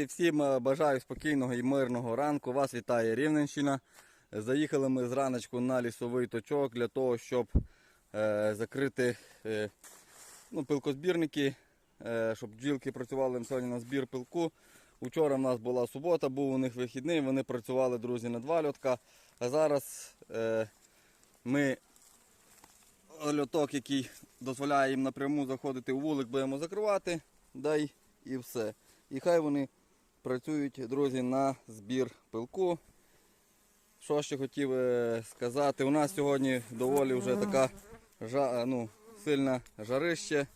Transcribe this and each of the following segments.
Друзі, всім е, бажаю спокійного і мирного ранку. Вас вітає Рівненщина. Заїхали ми зраночку на лісовий точок для того, щоб е, закрити е, ну, пилкозбірники, е, щоб бджілки працювали сьогодні на збір пилку. Учора в нас була субота, був у них вихідний, вони працювали, друзі, на два льотка. А зараз е, ми льоток, який дозволяє їм напряму заходити у вулик, будемо закривати. Дай і все. І хай вони працюють, друзі, на збір пилку. Що ще хотів е, сказати, у нас сьогодні доволі вже така жа, ну, сильна жарище.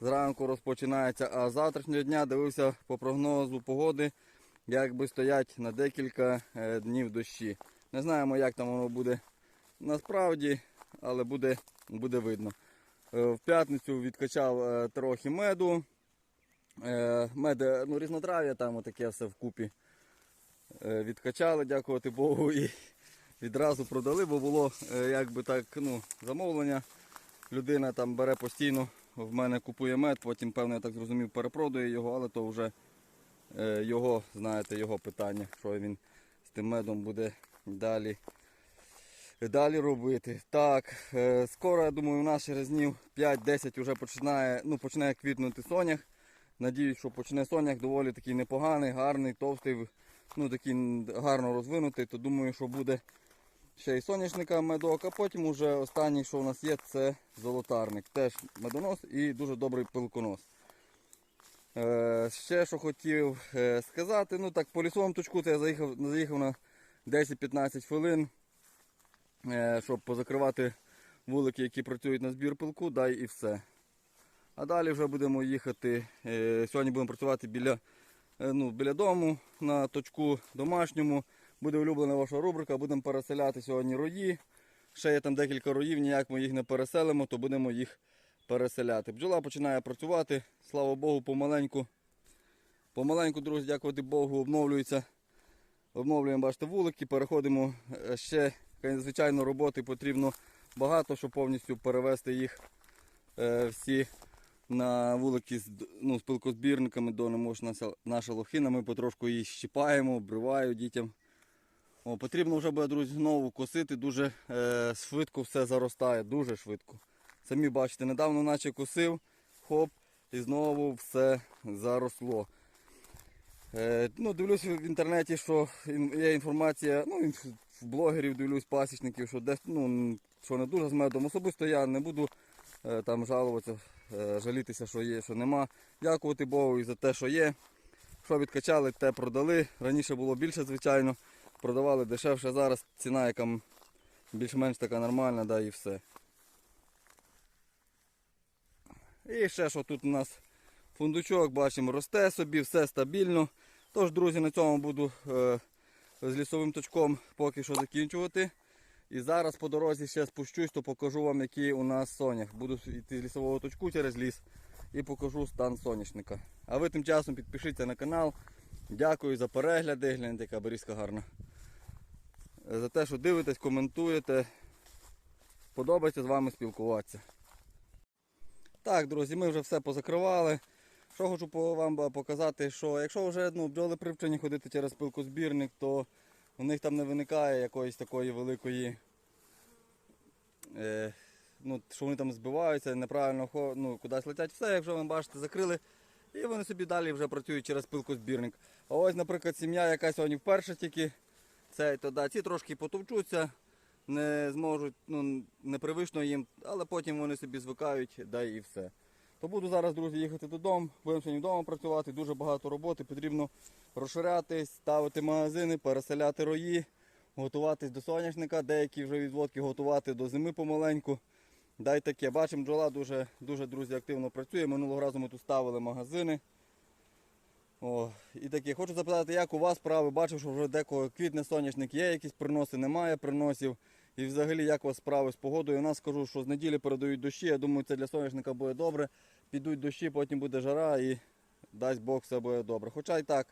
Зранку розпочинається, а з завтрашнього дня дивився по прогнозу погоди, якби стоять на декілька е, днів дощі. Не знаємо, як там воно буде насправді, але буде, буде видно. Е, В п'ятницю відкачав е, трохи меду. Мед, е, ну, різнотрав'я там отаке все вкупі. Е, Відкачали, дякувати Богу, і відразу продали, бо було е, якби так, ну, замовлення. Людина там бере постійно, в мене купує мед, потім, певно, я так зрозумів, перепродує його, але то вже е, його, знаєте, його питання, що він з тим медом буде далі, далі робити. Так, скоро, я думаю, у нас через днів 5-10 вже починає, ну, починає квітнути сонях. Надіюсь, що почне сонях доволі такий непоганий, гарний, товстий, ну такий гарно розвинутий, то думаю, що буде ще й соняшника медок, а потім уже останній, що у нас є, це золотарник. Теж медонос і дуже добрий пилконос. Е, ще що хотів е, сказати, ну так по лісовому точку це я заїхав, заїхав на 10-15 хвилин, е, щоб позакривати вулики, які працюють на збір пилку, дай і все. А далі вже будемо їхати. е, Сьогодні будемо працювати біля, е, ну, біля дому на точку домашньому. Буде улюблена ваша рубрика, будемо переселяти сьогодні рої. Ще є там декілька роїв, ніяк ми їх не переселимо, то будемо їх переселяти. Бджола починає працювати, слава Богу, помаленьку. Помаленьку, друзі, дякувати Богу, обновлюється. Обновлюємо, бачите, вулики, переходимо е, ще, звичайно, роботи потрібно багато, щоб повністю перевести їх всі на вулики з, ну, пилкозбірниками до наша, наша лохина. Ми потрошку її щіпаємо, обриваю дітям. О, потрібно вже буде, друзі, знову косити, дуже е, швидко все заростає, дуже швидко. Самі бачите, недавно наче косив, хоп, і знову все заросло. Е, ну, дивлюсь в інтернеті, що є інформація, ну, в блогерів дивлюсь, пасічників, що десь ну, що не дуже з медом. Особисто я не буду там жалуватися, е, жалітися, що є, що нема. Дякувати Богу і за те, що є. Що відкачали, те продали. Раніше було більше, звичайно. Продавали дешевше. Зараз ціна, яка більш-менш така нормальна, да, і все. І ще що тут у нас фундучок, бачимо, росте собі, все стабільно. Тож, друзі, на цьому буду е, з лісовим точком поки що закінчувати. І зараз по дорозі ще спущусь, то покажу вам, які у нас сонях. Буду йти з лісового точку через ліс і покажу стан соняшника. А ви тим часом підпишіться на канал. Дякую за перегляди. Гляньте, яка берізка гарна. За те, що дивитесь, коментуєте. Подобається з вами спілкуватися. Так, друзі, ми вже все позакривали. Що хочу вам показати, що якщо вже ну, бджоли привчені ходити через пилкозбірник, то у них там не виникає якоїсь такої великої, е, ну, що вони там збиваються, неправильно ну, кудись летять. Все, якщо ви бачите, закрили, і вони собі далі вже працюють через пилкозбірник. А ось, наприклад, сім'я, яка сьогодні вперше тільки, цей, то да, ці трошки потовчуться, не зможуть, ну, непривично їм, але потім вони собі звикають, да і все. То буду зараз, друзі, їхати додому, будемо сьогодні вдома працювати, дуже багато роботи, потрібно розширятись, ставити магазини, переселяти рої, готуватись до соняшника, деякі вже відводки готувати до зими помаленьку. Дай таке. Бачимо, бджола дуже, дуже друзі, активно працює. Минулого разу ми тут ставили магазини. О, і таке. Хочу запитати, як у вас справи? Бачив, що вже декого квітне соняшник є, якісь приноси, немає приносів. І взагалі, як у вас справи з погодою? У нас скажу, що з неділі передають дощі. Я думаю, це для соняшника буде добре. Підуть дощі, потім буде жара і дасть Бог все буде добре. Хоча й так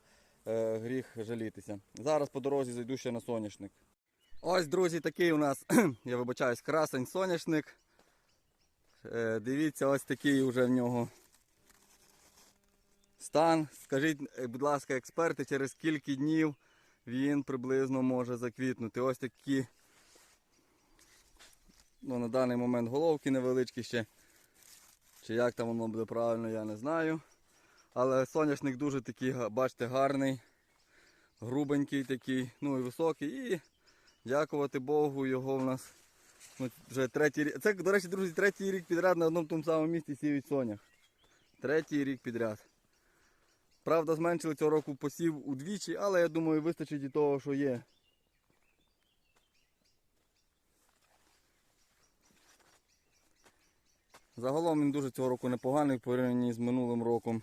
е, гріх жалітися. Зараз по дорозі зайду ще на соняшник. Ось, друзі, такий у нас, я вибачаюсь, красень соняшник. Е, дивіться, ось такий вже в нього стан. Скажіть, е, будь ласка, експерти, через скільки днів він приблизно може заквітнути. Ось такі ну, на даний момент головки невеличкі ще. Чи як там воно буде правильно, я не знаю. Але соняшник дуже такий, бачите, гарний, грубенький такий, ну і високий. І дякувати Богу, його в нас ну, вже третій рік. Це, до речі, друзі, третій рік підряд на одному тому самому місці сіють сонях. Третій рік підряд. Правда, зменшили цього року посів удвічі, але я думаю, вистачить і того, що є. Загалом він дуже цього року непоганий в порівнянні з минулим роком.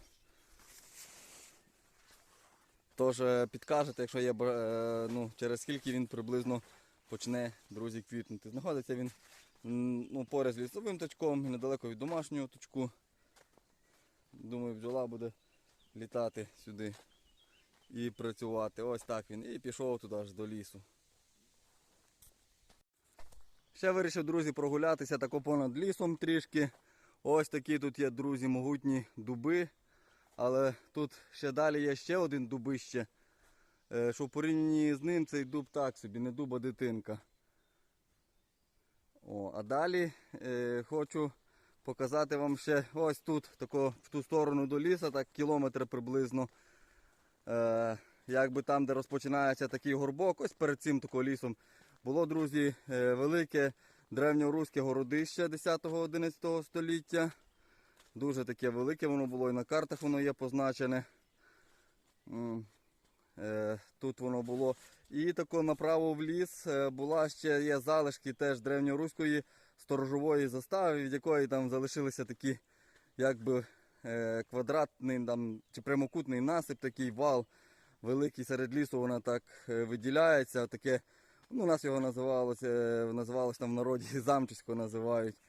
Тож е, підкажете, якщо є е, ну, через скільки він приблизно почне, друзі, квітнути. Знаходиться він ну, поряд з лісовим точком, недалеко від домашнього точку. Думаю, бджола буде літати сюди і працювати. Ось так він. І пішов туди аж до лісу. Ще вирішив, друзі, прогулятися тако понад лісом трішки. Ось такі тут є, друзі, могутні дуби. Але тут ще далі є ще один дубище. Е, Що в порівнянні з ним цей дуб так собі, не дуба дитинка. О, а далі е, хочу показати вам ще ось тут, тако, в ту сторону до ліса, так кілометр приблизно. Е, якби там, де розпочинається такий горбок, ось перед цим тако лісом. Було, друзі, е, велике древньоруське городище 10-11 століття. Дуже таке велике воно було і на картах воно є позначене. Е, Тут воно було. І тако направо в ліс е, була ще є залишки теж древньоруської сторожової застави, від якої там залишилися такі якби е, квадратний там, чи прямокутний насип, такий вал великий серед лісу, вона так виділяється. Таке, ну, у нас його називалося, е, називалось там в народі замчисько називають.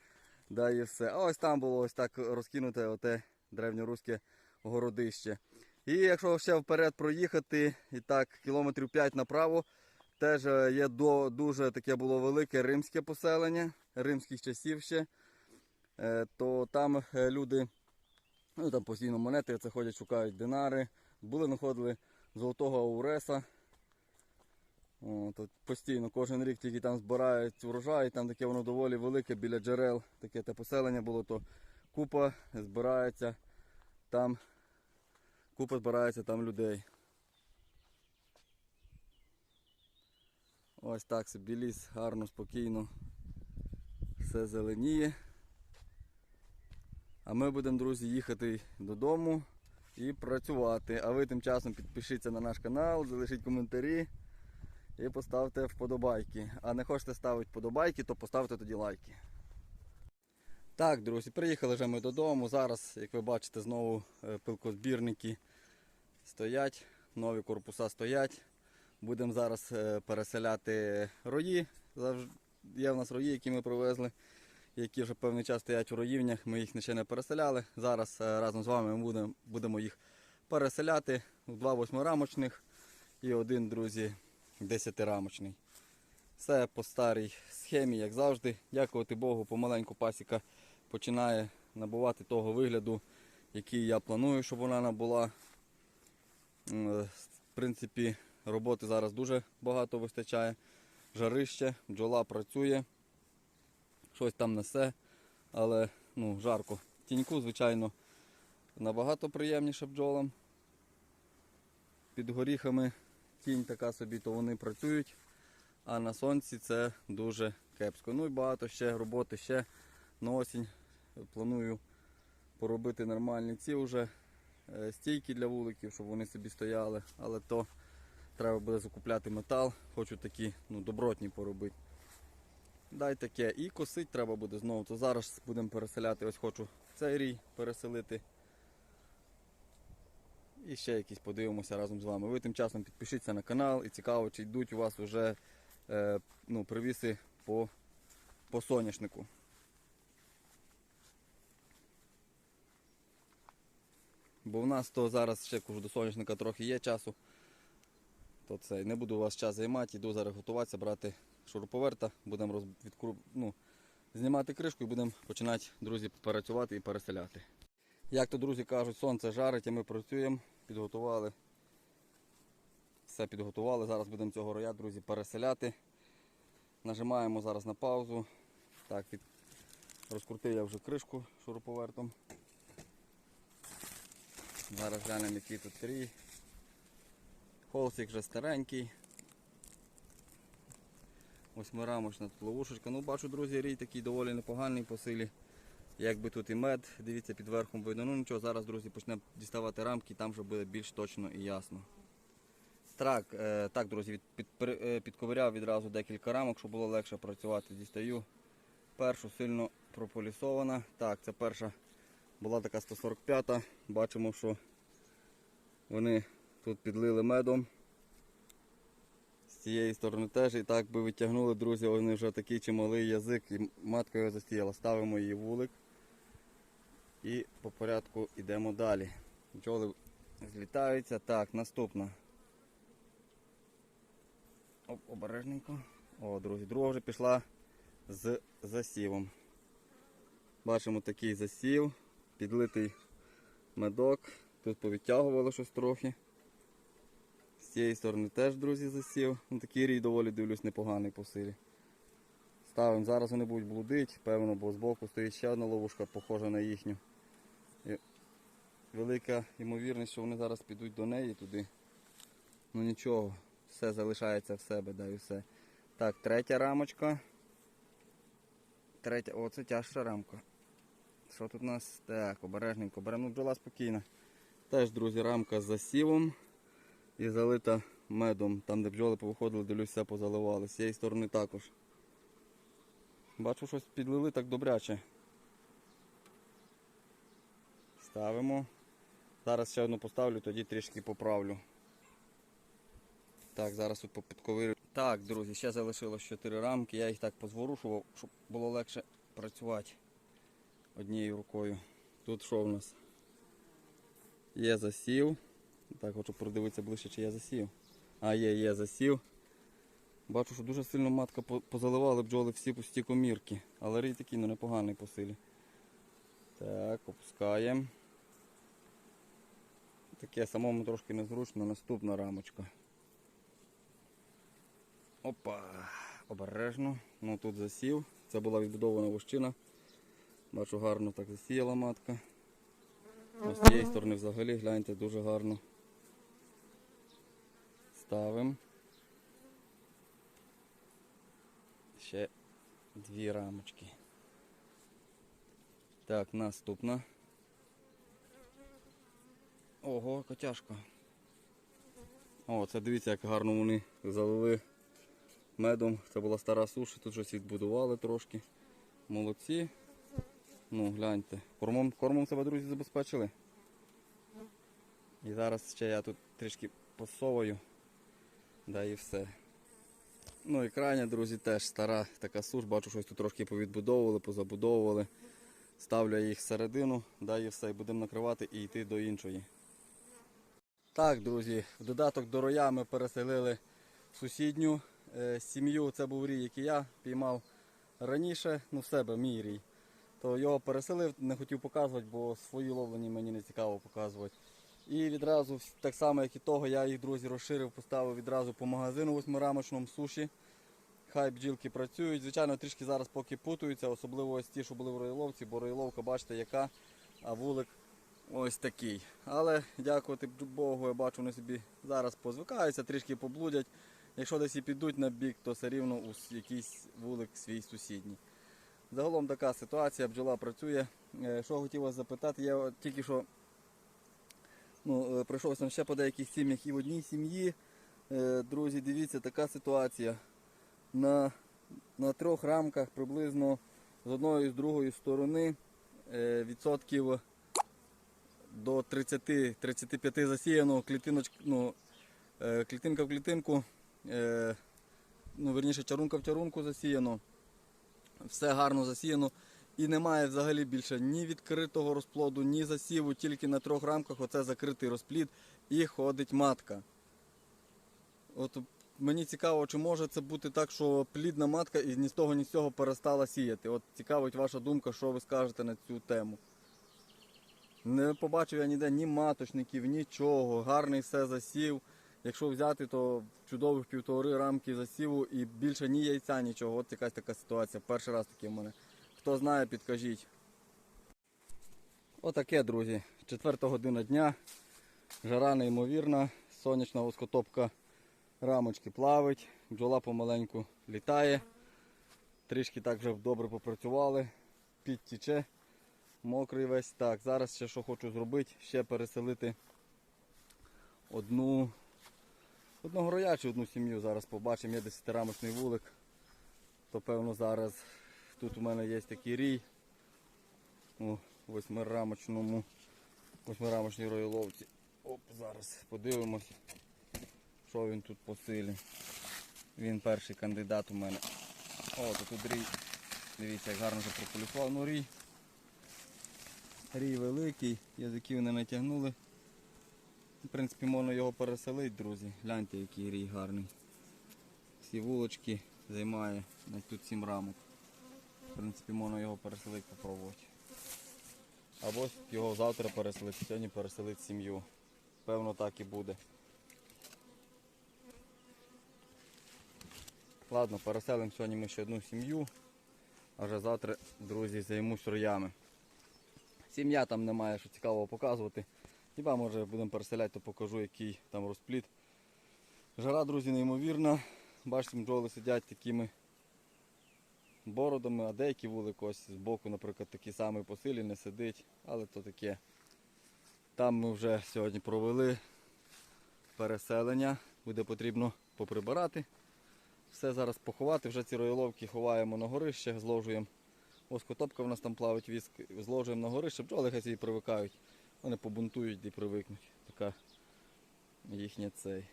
Да, і все. А ось там було ось так розкинуте оте древньоруське городище. І якщо ще вперед проїхати, і так, кілометрів 5 направо, теж е, є до, дуже таке було велике римське поселення, римських часів ще. Е, То там люди, ну там постійно монети це ходять, шукають динари. Були, знаходили золотого ауреса. О, тут постійно кожен рік тільки там збирають урожай, там таке воно доволі велике біля джерел, таке те поселення було, то купа збирається там, купа збирається там людей. Ось так собі ліс, гарно, спокійно, все зеленіє. А ми будемо, друзі, їхати додому і працювати. А ви тим часом підпишіться на наш канал, залишіть коментарі і поставте вподобайки. А не хочете ставити вподобайки, то поставте тоді лайки. Так, друзі, приїхали вже ми додому. Зараз, як ви бачите, знову е, пилкозбірники стоять, нові корпуса стоять. Будемо зараз е, переселяти рої. Є в нас рої, які ми привезли, які вже певний час стоять в роївнях. Ми їх ще не переселяли. Зараз е, разом з вами ми будемо, будемо їх переселяти. Два восьмирамочних і один, друзі, десятирамочний. Все по старій схемі, як завжди. Дякувати Богу, помаленьку пасіка починає набувати того вигляду, який я планую, щоб вона набула. Е, В принципі, роботи зараз дуже багато вистачає. Жарище, бджола працює, щось там несе, але ну, жарко. Тіньку, звичайно, набагато приємніше бджолам. Під горіхами тінь така собі, то вони працюють, а на сонці це дуже кепсько. Ну і багато ще роботи ще на осінь. Планую поробити нормальні ці вже е, стійки для вуликів, щоб вони собі стояли, але то треба буде закупляти метал, хочу такі ну, добротні поробити. Дай таке. І косить треба буде знову. То зараз будемо переселяти. Ось хочу цей рій переселити. І ще якісь подивимося разом з вами. Ви тим часом підпишіться на канал і цікаво, чи йдуть у вас вже е, ну, привіси по, по соняшнику. Бо в нас то зараз ще кажу, до соняшника трохи є часу. То це не буду у вас час займати, йду зараз готуватися, брати шуруповерта, будемо роз... відкру... ну, знімати кришку і будемо починати, друзі, працювати і переселяти. Як то друзі кажуть, сонце жарить, а ми працюємо, підготували. Все підготували. Зараз будемо цього роя, друзі, переселяти. Нажимаємо зараз на паузу. Так, від... розкрутив я вже кришку шуруповертом. Зараз глянемо, який тут трій. Холсик вже старенький. Восьмирамочна тут ловушечка. Ну, бачу, друзі, рій такий доволі непоганий по силі. Якби тут і мед, дивіться, під верхом видно. Ну нічого, зараз, друзі, почнемо діставати рамки, там вже буде більш точно і ясно. Так, е, так друзі, під, при- е, підковиряв відразу декілька рамок, щоб було легше працювати. Дістаю. Першу сильно прополісована. Так, це перша була така 145-та. Бачимо, що вони тут підлили медом. З цієї сторони теж і так би витягнули, друзі, вони вже такий чималий язик і матка його застіяла. Ставимо її вулик і по порядку йдемо далі. Бджоли злітаються. Так, наступна. Оп, обережненько. О, друзі, друга вже пішла з засівом. Бачимо такий засів, підлитий медок. Тут повідтягувало щось трохи. З цієї сторони теж, друзі, засів. Ну, такий рій доволі дивлюсь непоганий по силі. Ставимо. Зараз вони будуть блудити, певно, бо збоку стоїть ще одна ловушка, похожа на їхню. Велика ймовірність, що вони зараз підуть до неї туди. Ну нічого, все залишається в себе, да і все. Так, третя рамочка. Третя, о, це тяжча рамка. Що тут у нас? Так, обережненько, беремо ну, бджола спокійно. Теж, друзі, рамка з засівом і залита медом. Там, де бджоли повиходили, дивлюсь, все позаливали. З цієї сторони також. Бачу, щось підлили так добряче. Ставимо. Зараз ще одну поставлю, тоді трішки поправлю. Так, зараз тут попідковирю. Так, друзі, ще залишилось 4 рамки. Я їх так позворушував, щоб було легше працювати однією рукою. Тут що в нас? Є засів. Так, хочу продивитися ближче, чи є засів. А, є, є засів. Бачу, що дуже сильно матка по- позаливали бджоли всі пусті комірки. Але рій такий ну, непоганий по силі. Так, опускаємо. Таке самому трошки незручно. Наступна рамочка. Опа, обережно. Ну тут засів. Це була відбудована вощина. Бачу, гарно так засіяла матка. З цієї сторони взагалі, гляньте, дуже гарно. Ставимо. Ще дві рамочки. Так, наступна. Ого, котяшка. О, це дивіться, як гарно вони залили медом. Це була стара суша, тут щось відбудували трошки. Молодці. Ну, гляньте. Кормом, кормом себе, друзі, забезпечили. І зараз ще я тут трішки посовую. Да і все. Ну і крайня, друзі, теж стара така суш. Бачу, щось тут трошки повідбудовували, позабудовували. Ставлю їх всередину, да і все. І будемо накривати і йти до іншої. Так, друзі, в додаток до роя ми переселили сусідню е, сім'ю. Це був рій, який я піймав раніше, ну в себе мій рій. То його переселив, не хотів показувати, бо свої ловлені мені не цікаво показувати. І відразу, так само, як і того, я їх, друзі, розширив, поставив відразу по магазину восьмирамочному суші. Хай бджілки працюють. Звичайно, трішки зараз поки путаються, особливо ось ті, що були в роїловці, бо роїловка, бачите, яка, а вулик ось такий. Але дякувати Богу, я бачу, вони собі зараз позвикаються, трішки поблудять. Якщо десь і підуть на бік, то все рівно у якийсь вулик свій сусідній. Загалом така ситуація, бджола працює. Е, Що хотів вас запитати, я тільки що ну, е, пройшовся ще по деяких сім'ях і в одній сім'ї. Е, Друзі, дивіться, така ситуація. На, на трьох рамках приблизно з одної і з другої сторони відсотків до 30-35 засіяно ну, е, клітинка в клітинку, е, ну, верніше чарунка в чарунку засіяно. Все гарно засіяно. І немає взагалі більше ні відкритого розплоду, ні засіву, тільки на трьох рамках оце закритий розплід і ходить матка. От мені цікаво, чи може це бути так, що плідна матка і ні з того, ні з цього перестала сіяти. От цікавить ваша думка, що ви скажете на цю тему. Не побачив я ніде ні маточників, нічого. Гарний все засів. Якщо взяти, то чудових півтори рамки засіву і більше ні яйця, нічого. От якась така ситуація. Перший раз таке в мене. Хто знає, підкажіть. Отаке, друзі. Четверта година дня. Жара неймовірна. Сонячна воскотопка рамочки плавить. Бджола помаленьку літає. Трішки так вже добре попрацювали. Підтіче. Мокрий весь. Так, зараз ще що хочу зробити, ще переселити одну одного роя одну сім'ю. Зараз побачимо. Є 10-рамочний вулик. То певно зараз тут у мене є такий рій. У восьмирамочному, восьмирамочній роїловці. Оп, зараз подивимось, що він тут по силі. Він перший кандидат у мене. О, тут рій. Дивіться, як гарно вже прополюсував. Ну рій. Рій великий, язиків не натягнули. В принципі, можна його переселити, друзі. Гляньте, який рій гарний. Всі вулочки займає на тут 7 рамок. В принципі, можна його переселити, попробувати. Або його завтра переселити, сьогодні переселити сім'ю. Певно так і буде. Ладно, переселимо сьогодні ми ще одну сім'ю, а вже завтра, друзі, займусь роями. Сім'я там немає що цікавого показувати. Хіба може будемо переселяти, то покажу, який там розпліт. Жара, друзі, неймовірна. Бачите, бджоли сидять такими бородами, а деякі вулик ось збоку, наприклад, такі самі по силі не сидить, але то таке. Там ми вже сьогодні провели переселення. Буде потрібно поприбирати. Все зараз поховати. Вже ці роїловки ховаємо на горище, зложуємо. Воскотопка в нас там плавить віск, зложуємо на горище, бджоли хай собі привикають. Вони побунтують і привикнуть. Така їхня цей.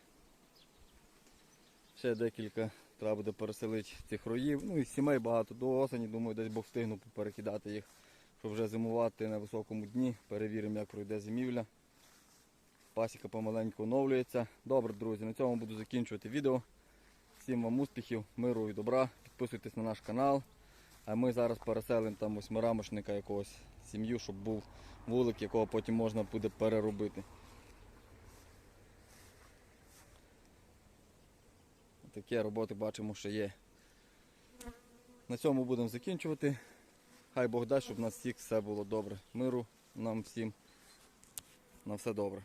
Ще декілька треба буде переселити цих роїв. Ну і сімей багато до осені, думаю, десь Бог встигну перекидати їх, щоб вже зимувати на високому дні. Перевіримо, як пройде зимівля. Пасіка помаленьку оновлюється. Добре, друзі, на цьому буду закінчувати відео. Всім вам успіхів, миру і добра. Підписуйтесь на наш канал. А ми зараз переселимо там восьмирамочника якогось сім'ю, щоб був вулик, якого потім можна буде переробити. Такі роботи бачимо, що є. На цьому будемо закінчувати. Хай Бог дасть, щоб у нас всіх все було добре. Миру нам всім. На все добре.